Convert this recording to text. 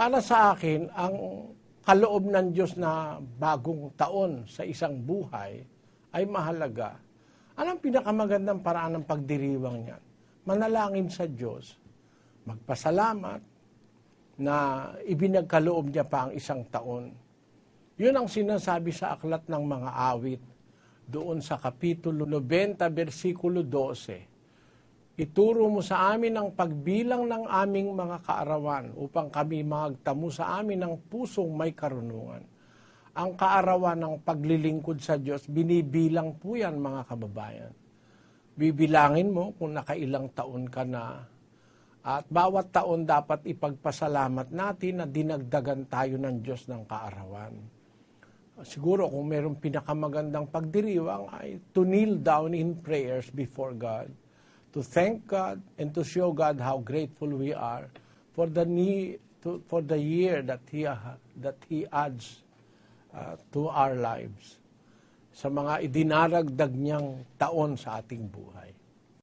Para sa akin, ang kaloob ng Diyos na bagong taon sa isang buhay ay mahalaga. Anong pinakamagandang paraan ng pagdiriwang niyan? Manalangin sa Diyos, magpasalamat na ibinagkaloob niya pa ang isang taon. Yun ang sinasabi sa aklat ng mga awit doon sa Kapitulo 90, versikulo 12. Ituro mo sa amin ang pagbilang ng aming mga kaarawan upang kami magtamo sa amin ng pusong may karunungan. Ang kaarawan ng paglilingkod sa Diyos, binibilang po yan mga kababayan. Bibilangin mo kung nakailang taon ka na. At bawat taon dapat ipagpasalamat natin na dinagdagan tayo ng Diyos ng kaarawan siguro kung mayroong pinakamagandang pagdiriwang ay to kneel down in prayers before God, to thank God and to show God how grateful we are for the need, to, for the year that He that He adds uh, to our lives sa mga idinaragdag niyang taon sa ating buhay.